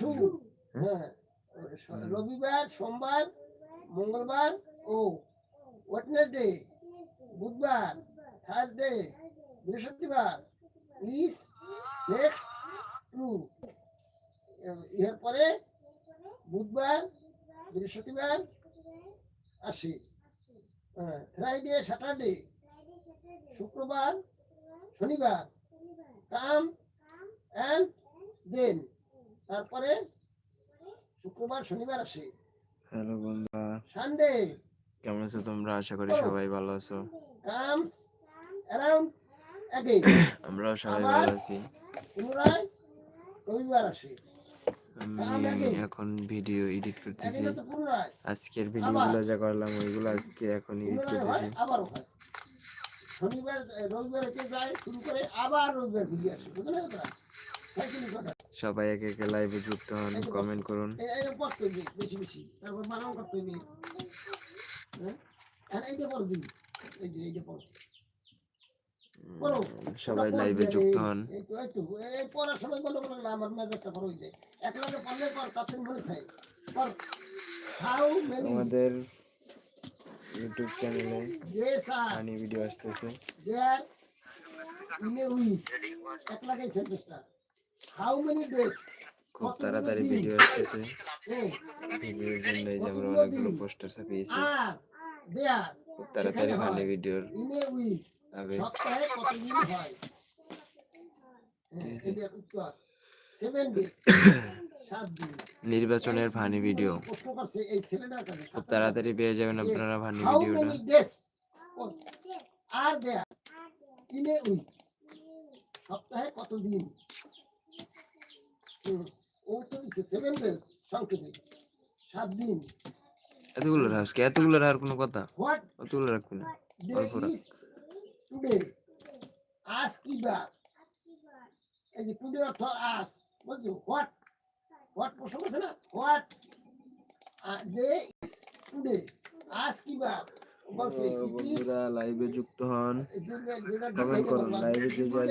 Two হ্যাঁ রবিবার সোমবার মঙ্গলবার ও ওয়েডনেসডে বুধবার থার্সডে বৃহস্পতিবার ইস নেক্সট টু ইহার পরে বুধবার বৃহস্পতিবার আসে ফ্রাইডে স্যাটারডে শুক্রবার শনিবার কাম অ্যান্ড দেন তারপরে শুক্রবার শনিবার আসে। হ্যালো বন্ধুরা। সানডে কেমন আছো তোমরা? আশা করি সবাই ভালো আছো। কামস অ্যারাউন্ড অ্যাগেন আমরাও সবাই ভালো আছি। পুনরায় রবিবার আসে। আমি এখন ভিডিও এডিট করতেছি। আজকের ভিডিওগুলো যা করলাম ওইগুলো আজকে এখন এডিট করতেছি। আবারও হয়। শনিবার রবিবার যায় শুরু করে আবার রবিবার আসে। বুঝলেন কথা? সবাই একে একে লাইভে যুক্ত হন কমেন্ট করুন। সবাই লাইভে যুক্ত হন। পড়ার সময় বলো না আমার মেজাজটা হয়ে যায়। এক লাগে পড়লে পর মনে থাকে আমাদের ইউটিউব চ্যানেলে ফানি ভিডিও আসতেছে। উইক এক লাগে সেন্টেন্সটা হাউ ডেস খুব তাড়াতাড়ি ভিডিও আসতেছে। ভিডিওর জন্য এই যে আমরা অনেকগুলো পোস্টার ছাপিয়েছি। খুব তাড়াতাড়ি ফানি ভিডিওর হবে কতদিন নির্বাচনের ফানি ভিডিও খুব তাড়াতাড়ি পেয়ে যাবেন আপনারা ফানি ভিডিওটা আর এ সপ্তাহে কত দিন হুম, ও তো দিচ্ছে সেভেন ডেজ সংক্ষেপে সাত দিন এতগুলো রাখস কি এতগুলো রাখার কোনো কথা অতগুলো রাখবি না অল্প টুডে আজ কি বার এই যে টুডে অর্থ আজ বুঝছ হোয়াট হোয়াট প্রশ্ন আছে না হোয়াট ডে ইজ টুডে আজ কি বার বন্ধুরা লাইভে যুক্ত হন যেটা করুন, live যে করুন।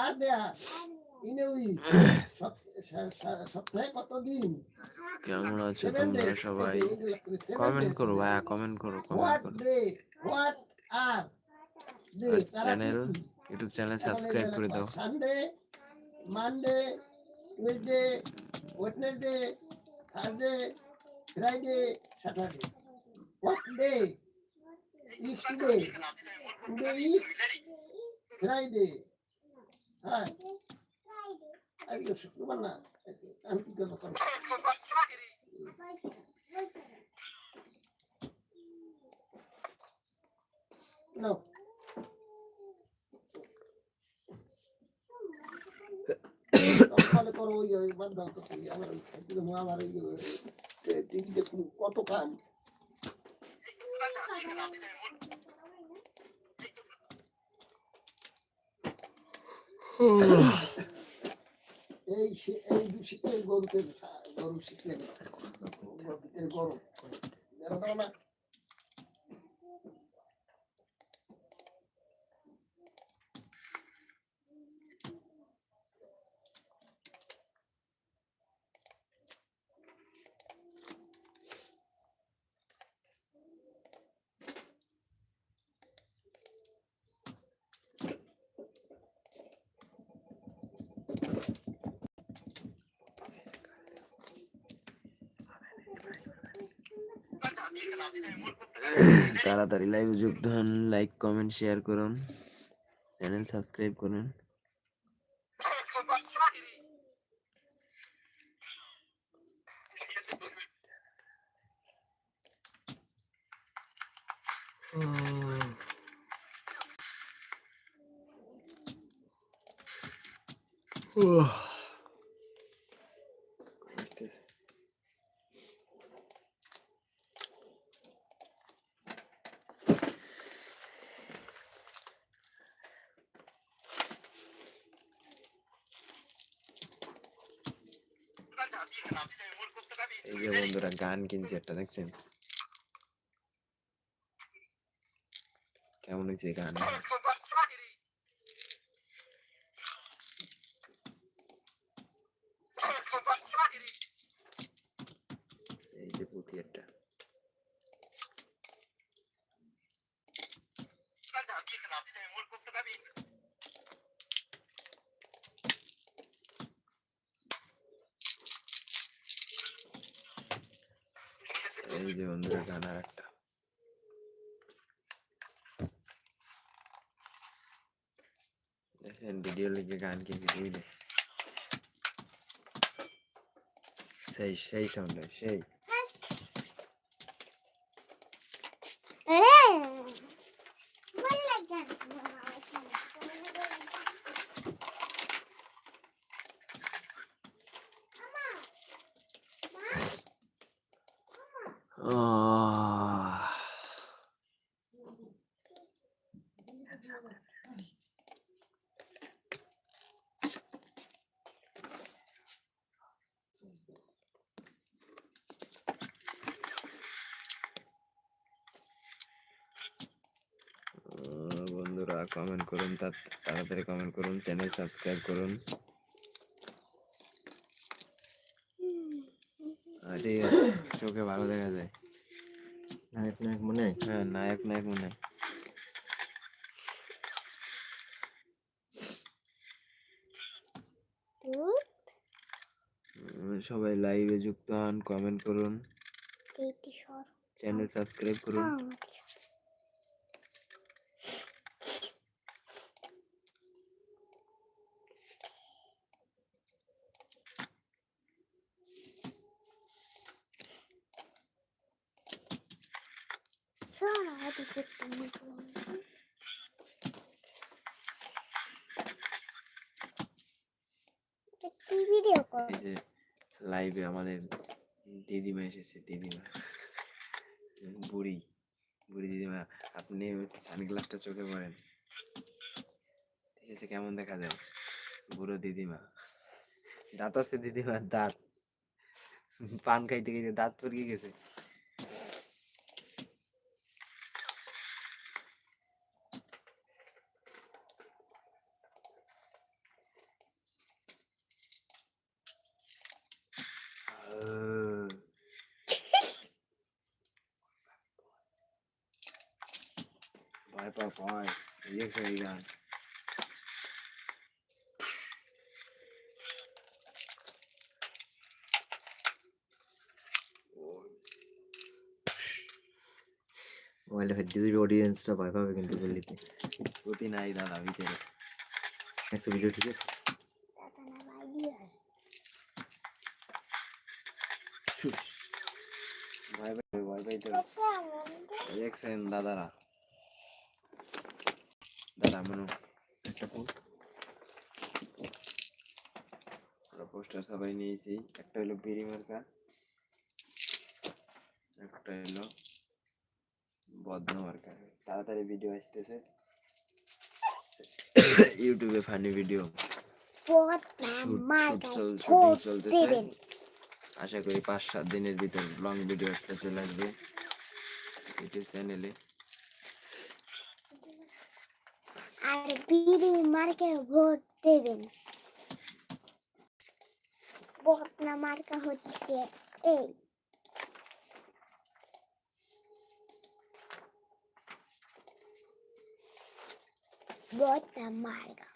আর দেয়ার ইন এ উইক সপ্তাহে কত দিন? কেমন আছো তোমরা সবাই? কমেন্ট করো ভাইয়া কমেন্ট করো কমেন্ট করো। What are channel YouTube channel subscribe করে দাও। Sunday Monday Tuesday Wednesday Thursday Friday Saturday what day is today today is Friday হ্যাঁ শুক্রবার না আমি কি করব? No. সকালে করো এই শী- এই শীতে গরুতে গরু শীতে গরুতে তাড়াতাড়ি লাইভে যুক্ত হন লাইক কমেন্ট শেয়ার করুন চ্যানেল সাবস্ক্রাইব করুন আসতেছে। এই যে বন্ধুরা গান কিনছে একটা দেখছেন? কেমন হয়েছে গান এই যে পুঁতি একটা এই যে বন্ধুরা গান আর একটা দেখেন ভিডিও লিখে গান কিনছে বুঝলে সেই সেই সেই। কমেন্ট করুন তাড়াতাড়ি কমেন্ট করুন চ্যানেল সাবস্ক্রাইব করুন। আছে চোখে ভালো দেখা যায়। নায়ক নায়ক মনে? হ্যাঁ নায়ক নায়ক মনে। সবাই লাইভে যুক্ত হন কমেন্ট করুন। চ্যানেল সাবস্ক্রাইব করুন ভিডিও কর এই যে লাইভে আমাদের দিদিমা এসেছে, দিদিমা। বুড়ি বুড়ি দিদিমা, আপনি সানগ্লাসটা চোখে পড়েন। ঠিক আছে কেমন দেখা যায়? বুড়ো দিদিমা। দাঁত আছে দিদিমার দাঁত। পান খাইতে খাইতে দাঁত পরিয়ে গেছে। ভয় পাও ভয় রিয়েক্ট হয়ে গান মোবাইলে হচ্ছে দিবি অডিয়েন্সটা ভয় পাবে কিন্তু বললিতে প্রতি নাই দাদা ভিতরে একটা ভিডিও ঠিক আছে ভয় মনু একটা পোস্ট আমরা পোস্টার সবাই নিয়েছি একটা হলো বিড়ি মার্কা একটা হলো বদনা মার্কা তাড়াতাড়ি ভিডিও আসতেছে ইউটিউবে ফানি ভিডিও চলতেছে আশা করি পাঁচ সাত দিনের ভিতর লং ভিডিও একটা চলে আসবে ইউটিউব চ্যানেলে আর বিড়ি মার্কে ভোট দেবেন বদনা মার্কা হচ্ছে এই বদনা মার্কা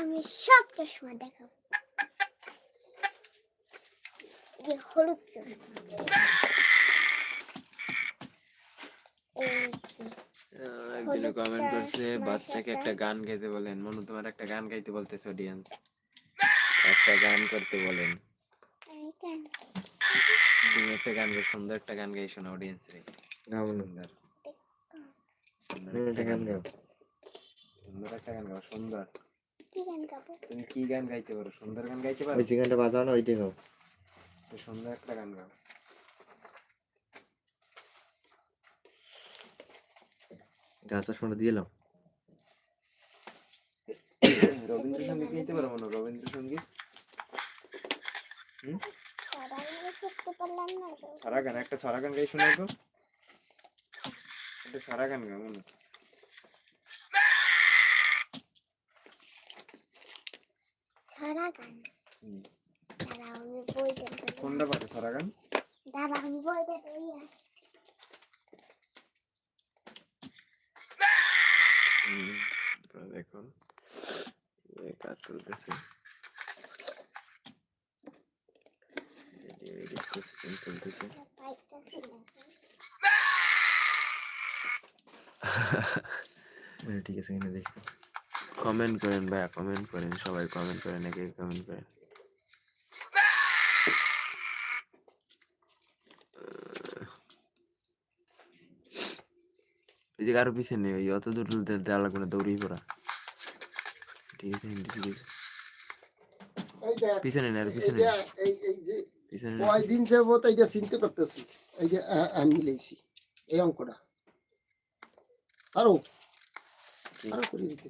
আমি সব চশমা দেখাবো। যে হলুদ একজনে কমেন্ট করছে বাচ্চাকে একটা গান গাইতে বলেন। মনু তোমার একটা গান গাইতে বলতেছে অডিয়েন্স একটা গান করতে বলেন। তুমি একটা গান গাই সুন্দর একটা গান গাই শোনা অডিয়েন্স রে? গাও না সুন্দর। একটা গান গাও। সুন্দর একটা গান গাও সুন্দর। তুমি কি গান গাইতে পারো? সুন্দর গান গাইতে পারো? ওই চিকেনটা বাজাও না ওইটাই গাও। সুন্দর একটা গান গাও। গাছটা শোনা রবীন্দ্রসঙ্গীত গাইতে পারো মনে রবীন্দ্রসঙ্গীত? সারা গান একটা সারা গান গাই শোনাও তো। একটা সারা গান গাও মনে সারা গান। দাঁড়া আমি বইটা ধরে- কোনটা পারো সারা গান দাঁড়া আমি। হুম, আপনারা দেখুন কাজ চলতেছে। চলতেছে ঠিক আছে এখানে দেখো। কমেন্ট করেন ভাইয়া কমেন্ট করেন সবাই কমেন্ট করেন একে কমেন্ট করেন। ওই যে কারও পিছনে ওই অত দূর দেওয়া লাগবে না দৌড়েই পড়া। ঠিক আছে ঠিক আছে। পিছনে না আর এই পিছনে যে এই এই যে পিছনে না। কয়দিন যাবত এইটা চিন্তা করতেছি এই যে আমি মিলেছি এই অঙ্কটা। আরও আরও করে দিতে?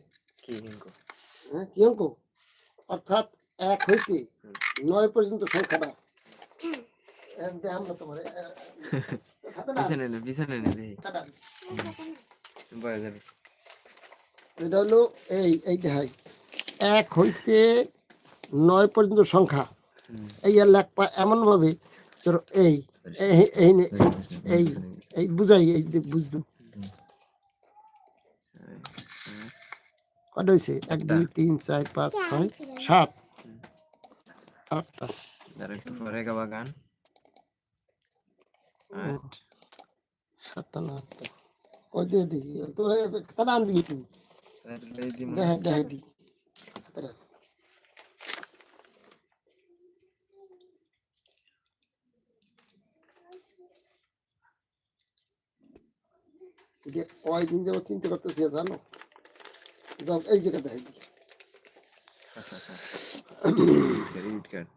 হ্যাঁ কি অর্থাৎ এক হইতে নয় পর্যন্ত সংখ্যাটা আমরা তোমার পিছনে না পিছনে না দেখি। হাতে না। বয়া যাবে। এটা হলো এই এই দেখাই। এক হইতে নয় পর্যন্ত সংখ্যা। এই আর লেখপা এমন ভাবে তোর এই এই এই নে, এই এই বুঝাই এই বুঝলো। কটা হয়েছে এক দুই তিন চার পাঁচ ছয় সাত। আটটা একটু পরে গাবা গান। সাতটা না আটটা ওই দিয়ে তোরা তারা আন তুমি দেখে যে কয়দিন যাবত চিন্তা করতেছি জানো? এই জায়গা দেখে দিই ক্রেডিট কার্ড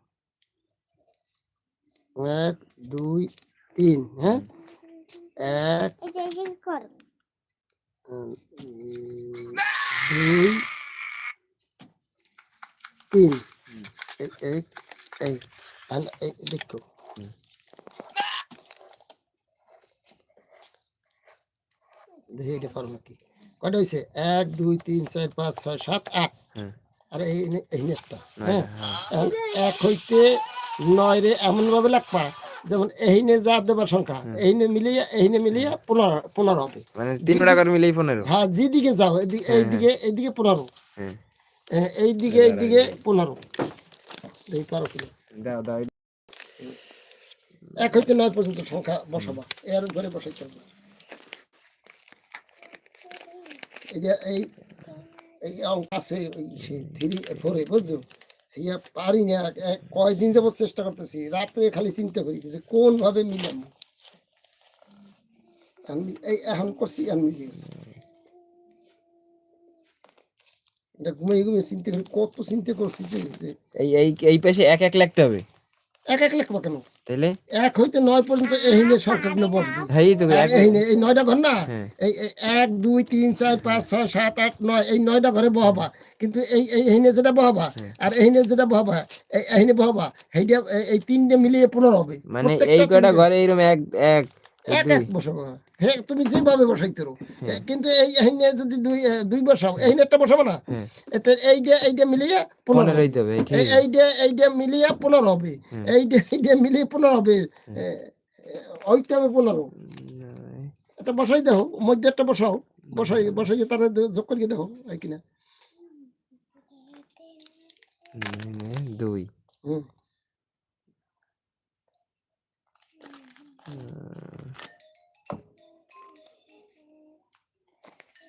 এক দুই তিন হ্যাঁ? এক দুই তিন। এই এই এই দেখো। দেখি এটা নাকি কয়টা হয়েছে এক দুই তিন চার পাঁচ ছয় সাত আট। হ্যাঁ। আর এই নে- এই নেটটা হ্যাঁ। হ্যাঁ। এক হইতে নয় রে এমন ভাবে লাগবা যেমন এইনে যা দেবার সংখ্যা এইনে মিলিয়ে এইনে মিলিয়ে পনেরো পনেরো হবে। মানে তিন টাকার মিলেই পনেরো। হ্যাঁ যেদিকে যাও এদিকে এইদিকে এইদিকে পনেরো। হ্যাঁ। হ্যাঁ, এইদিকে এইদিকে পনেরো। পারো কিনা? এক হইতে নয় পর্যন্ত সংখ্যা বসাবা। এর উপরে বসাই চলবে এই যে এই এই অঙ্ক আছে ওই সে ধীরে ধরে বুঝছ? ইয়া পারি না এক- কয়দিন যাবত চেষ্টা করতেছি রাত্রে খালি চিন্তা করি যে কোন ভাবে মিলাম আমি এই এখন করছি আমি মিলিয়ে গেছি। এটা ঘুমিয়ে ঘুমিয়ে চিন্তা করি কত চিন্তা করছি যে এই এই এই পাশে এক এক লিখতে হবে। এক এক লেখবা কেন? তাইলে? এক হইতে নয় পর্যন্ত এইনে সংখ্যাগুলো বসবে। এই তো আর এই নয়টা ঘর না? হ্যাঁ। এই এক দুই তিন চার পাঁচ ছয় সাত আট নয় এই নয়টা ঘরে বহাবা। কিন্তু এই এই এইনে যেটা বহাবা হ্যাঁ। আর এইনে যেটা বহবা এই এইনে বহবা এইটা এই- তিনটে মিলিয়ে পনেরো হবে। মানে এই কয়টা ঘরে এইরকম এক এক এক এক বসাবো হ্যাঁ তুমি যেভাবে বসাইতে রো। কিন্তু এই এইনে যদি দুই দুই বসাও এইনে একটা বসাবো না। এতে এইটা এইটা মিলিয়ে পনেরো হবে। এই- এইটা এইটা মিলিয়ে পনেরো হবে। এইটা এইটা মিলিয়ে পনেরো হবে। ওইটা হবে পনেরো। এটা বসাই দেখো মধ্যে একটা বসাও। বসাই বসাই তারা যোগ করিয়ে দেখো হয় কিনা? দুই। হুম।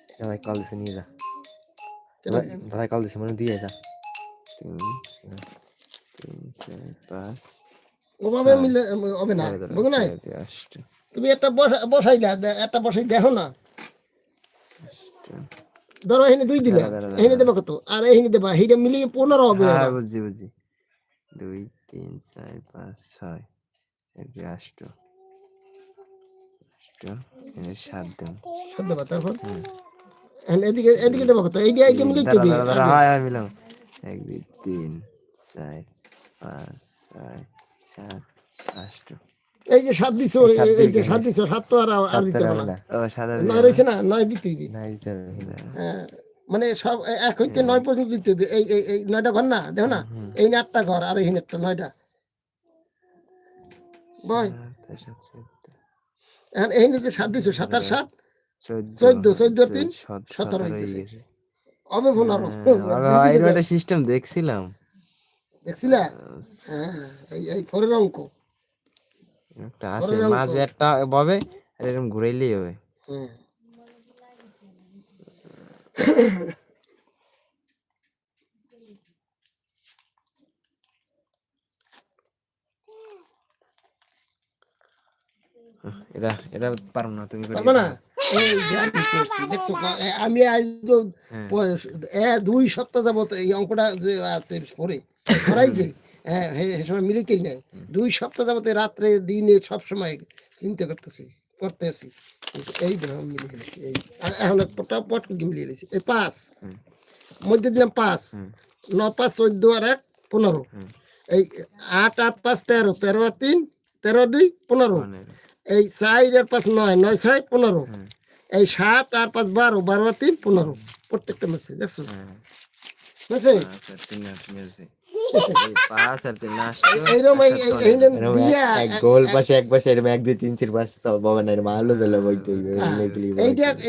দাদাই কল দিছে নিয়ে যা দাদাই কল দিছে মানে দিয়ে যা তিন তিন চার পাঁচ ওভাবে মিলে হবে না বুঝো না তুমি একটা বসা- বসাই দে একটা বসাই দেখো না। ধরো এখানে দুই দিলে। এখানে। দেবা কত? আর এখানে দেবা এইটা মিলিয়ে পনেরো হবে হ্যাঁ। বুঝছি বুঝছি। দুই তিন চার পাঁচ ছয়। চার দুই আষ্ট আষ্ট এখানে সাত দেবা তারপর? এদিকে এদিকে দেবা কত? এইটা এইটা মিলিয়ে দিবি দাঁড়া, দাঁড়া, হয়, এক দুই তিন চার পাঁচ ছয় সাত আষ্ট। এই যে সাত দিছো এই সাত এই- এই যে সাত দিছো সাত তো আর আর দিতে সাতটার না। ও নয় রয়েছে না? নয় দিতে হইবে না দিতে হবে হ্যাঁ মানে সব এক হইতে নয় পর্যন্ত দিতে হবে। এই এই এই নয়টা ঘর না? দেখো না। এই আটটা ঘর আর এইখানে একটা নয়টা। বয়। এখন এইখানে যে সাত দিছো সাত আর সাত? চোদ্দ, চোদ্দ তিন, সতেরো হইতেছে। হবে পনেরো একটা সিস্টেম দেখছিলাম। দেখছিলে? হ্যাঁ এই এই ফোরের অঙ্ক। একটা আছে পরের মাঝে একটা আর এরকম ঘুরাইলেই হবে। হুম। এটা এটা পারো না তুমি পারবে না? আমি দেখছ আমি আজ তো হ্যাঁ। দুই সপ্তাহ যাবত এই অঙ্কটা যে আছে পরে করাইছে হ্যাঁ সময় মিলে নাই। দুই সপ্তাহ যাবত রাত্রে দিনে সব সময় চিন্তা করতেছি করতেছি এই মিলিয়ে গেছি এই এখন পটা মিলিয়ে গেছি এই পাঁচ। মধ্যে দিলাম পাঁচ। ন পাঁচ চোদ্দ আর এক পনেরো। এই আট আট পাঁচ তেরো তেরো আর তিন তেরো দুই পনেরো। এই চার আর পাঁচ নয় নয় ছয় পনেরো। এই সাত আর পাঁচ বারো বারো আর তিন পনেরো। প্রত্যেকটা মেসে দেখছ? বুঝছে।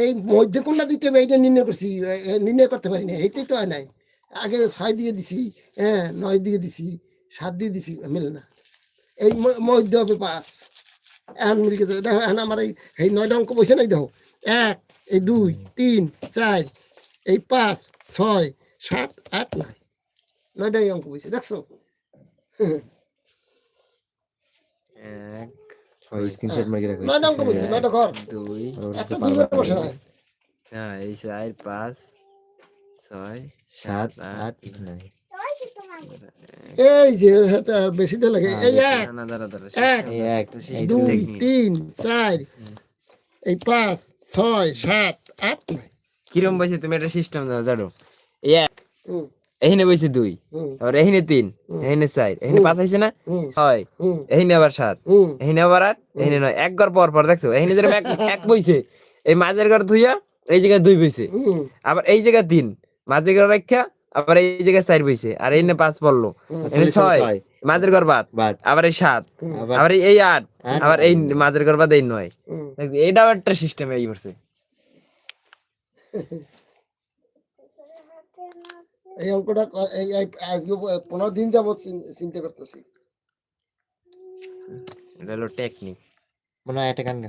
এই মধ্যে কোনটা দিতে হবে এইটা নির্ণয় করছি নির্ণয় করতে পারি না এইটাই তো হয় নাই। আগে ছয় দিয়ে দিছি হ্যাঁ নয় দিয়ে দিছি সাত দিয়ে দিছি মিলে না। এই মধ্যে হবে পাঁচ। এখন মিলে গেছে দেখো এখন আমার এই এই নয়টা অঙ্ক বসে নাই দেখো এক এই দুই তিন চার এই পাঁচ ছয় সাত আট নয় নয়টাই অঙ্ক বসে দেখছ এক স্ক্রিনশট মারি রাখো নয়টা অঙ্ক বসে নয়টা ঘর দুই একটা দুই ঘর বসে নাই হ্যাঁ এই চার পাঁচ ছয় সাত সাত আট আট নয় এই যে বেশি দিয়ে লাগে। এই এক এক, দুই তিন চার এই পাঁচ ছয় সাত আট নয়। কিরম বসে তুমি একটা সিস্টেম দাও জানো? এক হুম, এখানে বসে দুই হুম, আবার এখানে তিন এখানে চার এখানে পাঁচ আছে না? ছয় এখানে আবার সাত এখানে আবার আট এখানে নয়। এক ঘর পর পর দেখছ? এখানে যেরকম এক বইছে এই মাঝের ঘর ধুইয়া এই জায়গায় দুই বইছে। আবার এই জায়গায় তিন মাঝের ঘর রাখা আবার এই জায়গায় চার বইছে আর এই পাঁচ পড়ল। ছয়। মাঝের ঘর বাদ। আবার এই সাত। আবার এই- এই আট। আট, আবার এই মাঝের ঘর বাদ এই নয়। এইটাও একটা সিস্টেম এই করছে। এই অঙ্কটা এই আজকে পনেরো দিন যাবত চিন- চিন্তা করতেছি। এটা হলো টেকনিক মনে হয় একটা গান গা।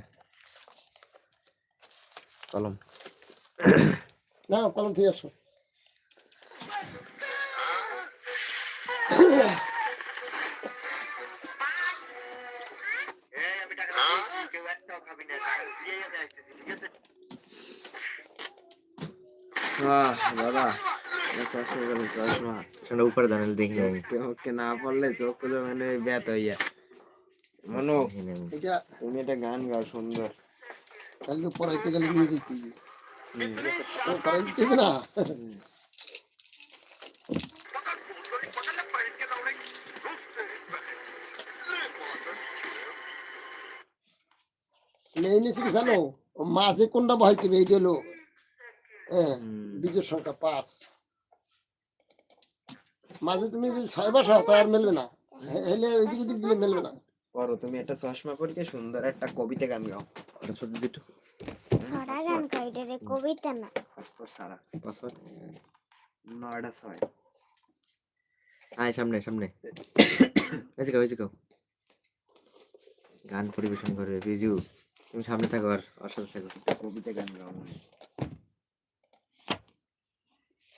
কলম। না কলম থেকে আসো। দাদা। চশমা। উপরে দাঁড়ালে দেখি আমি চোখকে না পড়লে চোখগুলো মানে মনো এটা তুমি একটা গান গাও সুন্দর। কালকে পড়াইতে গেলে নিয়ে যেতে পড়াই দিতে না? মেয়ে নিয়েছি জানো? মাঝে কোনটা বহাইতে এইটা হলো। হ্যাঁ বীজের সংখ্যা পাঁচ। মাঝে তুমি যদি ছয় বসাও তো আর মেলবে না। হেলে ওইদিক ওদিক দিলে মেলবে না। পড়ো তুমি একটা চশমা পরিকে সুন্দর একটা কবিতা গান গাও। ওটা ছোট দুটো। ছড়া গান কইটা রে কবিতা না। পাসপোর্ট সারা পাসওয়ার্ড নয়টা ছয়। আয় সামনে সামনে। যে গাও যে গাও গান পরিবেশন করবে বিজু। তুমি সামনে থাকো আর ওর সাথে থাকো। কবিতা গান গাও।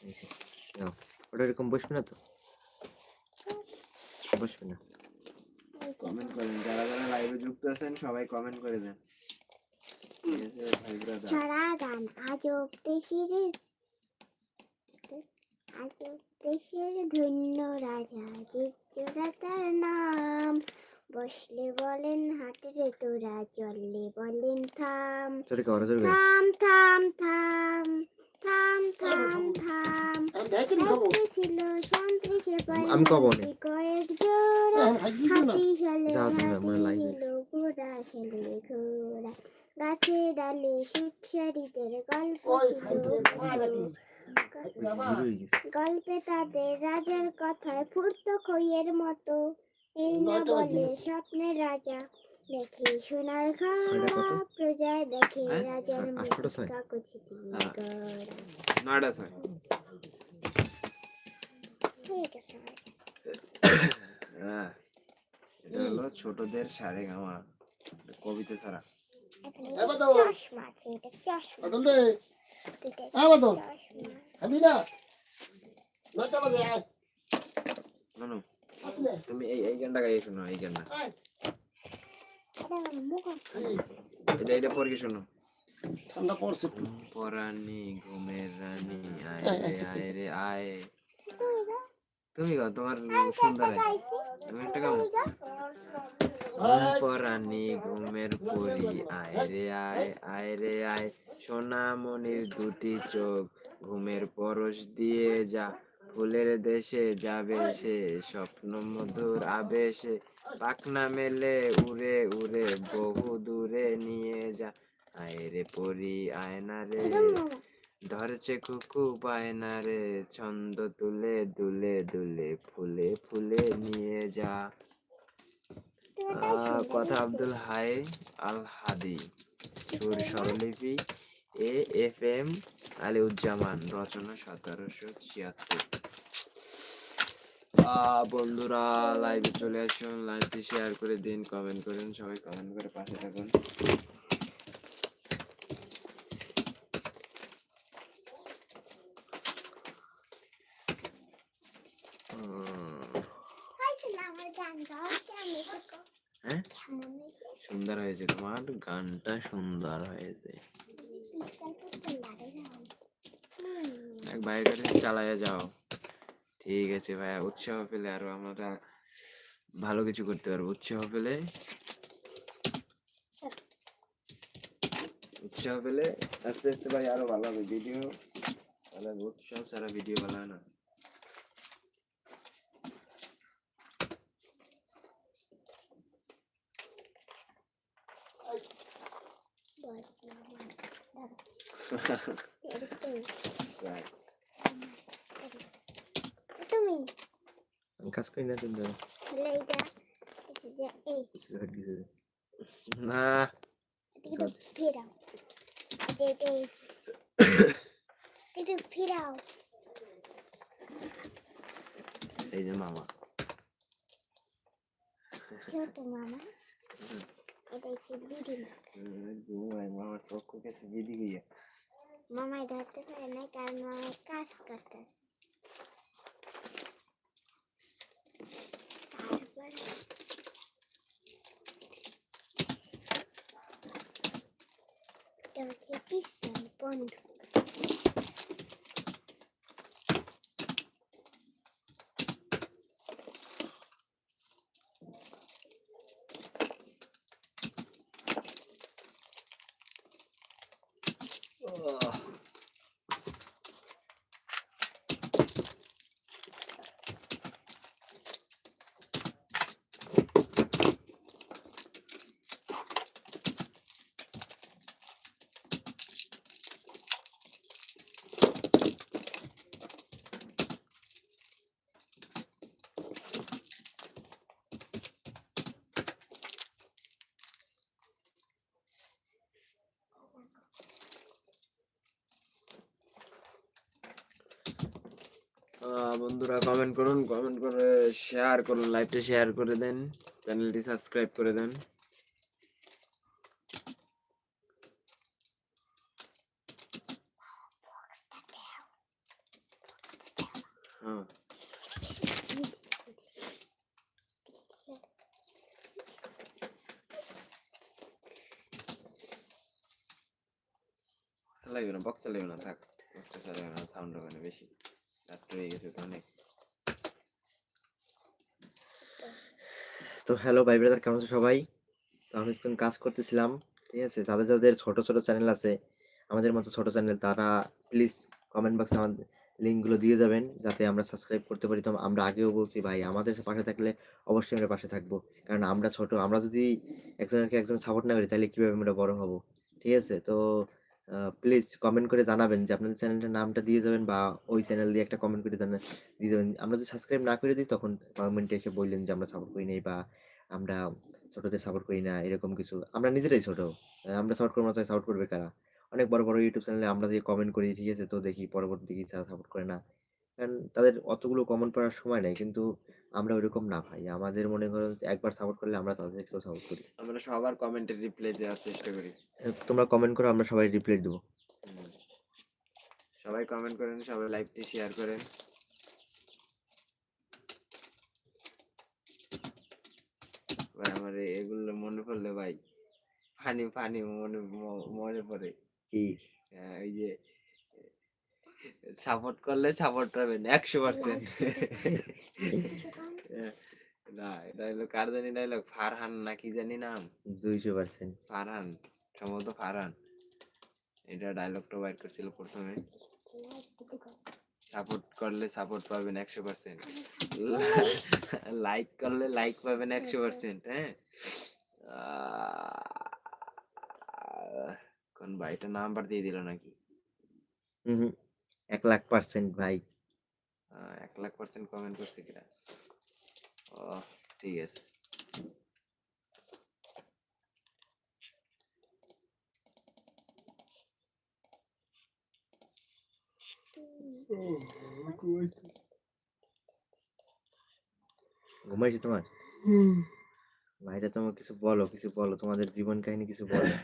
যে, ওটা এরকম বসবে না তো? বসবে না। কমেন্ট করেন যারা যারা লাইভে যুক্ত আছেন সবাই কমেন্ট করে দেন। ঠিক আছে ভাই ব্রাদার ছড়া গান আজব দেশের আজব দেশের ধন্য রাজা চিত্রা তার নাম। বসলে বলেন হাটে রে তোরা চললে বলেন থাম। থাম থাম থাম। থাম থাম থাম আমি ছিল সন্ত্রাসে কব নে। কয়েক জোড়া হাতি হাতি ঘোড়া ঘোড়া গাছে ডালে গল্প ছিল গল্পে তাদের রাজার কথায় ফুর্ত খইয়ের মতো এই না বলে স্বপ্নের রাজা দেখে সোনার খাওয়া প্রজায় দেখে হ্যাঁ? রাজার দিয়ে হ্যাঁ। নয়টা হয়ে গেছে হ্যাঁ এটা হলো ছোটদের সারে গামা কবিতা ছাড়া। চশমা আছে এটা চশমা। না? তুমি এই এই গানটা গাইয়ে শোনো এই গানটা। এটা এটা পরে শোনো। ঠান্ডা পড়ছে পরানি ঘুমের রানী আয় রে আয় রে আয়। তুমি গাও তোমার সুন্দর আমি একটা গাও পরানি ঘুমের পরি আয় রে আয় আয় রে আয়। সোনামণির দুটি চোখ ঘুমের পরশ দিয়ে যা। ফুলের দেশে যাবে সে স্বপ্ন মধুর আবেশে পাখনা মেলে উড়ে উড়ে বহু দূরে নিয়ে যা। আয় রে পরি আয়না রে। ধরছে কুকু পায়না রে। ছন্দ তুলে, দুলে দুলে ফুলে ফুলে নিয়ে যা। কথা আব্দুল হাই আল হাদি সুর স্বরলিপি। এ এফ এম আলিউজ্জামান রচনা সতেরোশো ছিয়াত্তর। বন্ধুরা লাইভে চলে আসুন। লাইভটি শেয়ার করে দিন কমেন্ট করুন সবাই কমেন্ট করে পাশে থাকুন। দেখো হ্যাঁ? সুন্দর হয়েছে তোমার গানটা সুন্দর হয়েছে পিস্তল পিস্তল লাগে না হুম এক ভাইয়ের কাছে চালাইয়া যাও। ঠিক আছে ভাইয়া উৎসাহ পেলে আরও আমরা ভালো কিছু করতে পারব। উৎসাহ পেলে উৎসাহ পেলে আস্তে আস্তে ভাই আরও ভালো হবে। ভিডিও ভালো হবে উৎসাহ ছাড়া ভিডিও ভালো না। Right. তুমি আমি কাজ করি না তুমি না এই যে মামা ছোট মামা এটা হচ্ছে বিড়ি মা ঘুমাই মামার চক্ষু গেছে বিধি গিয়ে মামাই ধরতে পারে না কারণ মামাই কাজ করতেছে Давайте після понад. Oh. বন্ধুরা কমেন্ট করুন কমেন্ট করে শেয়ার করুন লাইভটা শেয়ার করে দেন চ্যানেলটি সাবস্ক্রাইব করে দেন। হ্যাঁ। বক্স লাগবে না বক্স লাগবে না, থাক। চালাবে না সাউন্ড হবে না বেশি। রাত্রে হয়ে গেছে তো অনেক। তো হ্যালো ভাই ব্রাদার কেমন আছো সবাই? তো আমি এখন কাজ করতেছিলাম, ঠিক আছে? যাদের যাদের ছোট ছোট চ্যানেল আছে, আমাদের মতো ছোট চ্যানেল তারা প্লিজ কমেন্ট বক্সে আমাদের লিঙ্কগুলো দিয়ে যাবেন, যাতে আমরা সাবস্ক্রাইব করতে পারি। তো আমরা আগেও বলছি, ভাই, আমাদের পাশে থাকলে অবশ্যই আমরা পাশে থাকব। কারণ আমরা ছোট, আমরা যদি একজনকে একজন সাপোর্ট না করি, তাহলে কীভাবে আমরা বড় হব? ঠিক আছে? তো প্লিজ কমেন্ট করে জানাবেন যে আপনাদের চ্যানেলটার নামটা দিয়ে যাবেন বা ওই চ্যানেল দিয়ে একটা কমেন্ট করে জানা, দিয়ে যাবেন। আমরা যদি সাবস্ক্রাইব না করে দিই, তখন কমেন্টে এসে বললেন যে আমরা সাপোর্ট করি নাই বা আমরা ছোটদের সাপোর্ট করি না, এরকম কিছু। আমরা নিজেরাই ছোট, আমরা সাপোর্ট করব তাই সাপোর্ট করবে কারা? অনেক বড় বড় ইউটিউব চ্যানেলে আমরা যে কমেন্ট করি, ঠিক আছে, তো দেখি পরবর্তী দেখি তারা সাপোর্ট করে না? কারণ তাদের অতগুলো কমেন্ট করার সময় নেই, কিন্তু আমরা ওরকম না ভাই। আমাদের মনে করো একবার সাপোর্ট করলে আমরা তাদেরকেও সাপোর্ট করি। আমরা সবার কমেন্টের রিপ্লাই দেওয়ার চেষ্টা করি। তোমরা কমেন্ট করো আমরা সবাই রিপ্লাই দেবো। সবাই কমেন্ট করেন সবাই লাইভটি শেয়ার করেন। ভাই আমার এগুলো মনে পড়লে ভাই ফানি ফানি মনে মনে পড়ে। কি? হ্যাঁ, ওই যে সাপোর্ট করলে সাপোর্ট পাবেন একশো পার্সেন্ট না হলো কার জানি ডাইলগ ফারহান না কি জানি নাম? দুইশো পার্সেন্ট ফারহান সম্ভবত ফারহান। এটা ডায়লগটা বাইর করছিল প্রথমে। সাপোর্ট করলে সাপোর্ট পাবেন একশো পার্সেন্ট লাইক করলে লাইক পাবেন একশো পার্সেন্ট হ্যাঁ? কোন ভাইটা নাম্বার দিয়ে দিল নাকি? হুম এক লাখ পার্সেন্ট ভাই। এক লাখ পার্সেন্ট কমেন্ট করছে কিনা? ও ঠিক আছে। ঘুমাইছে তোমার? ভাইরা তোমার কিছু বলো কিছু বলো তোমাদের জীবন কাহিনী কিছু বলো।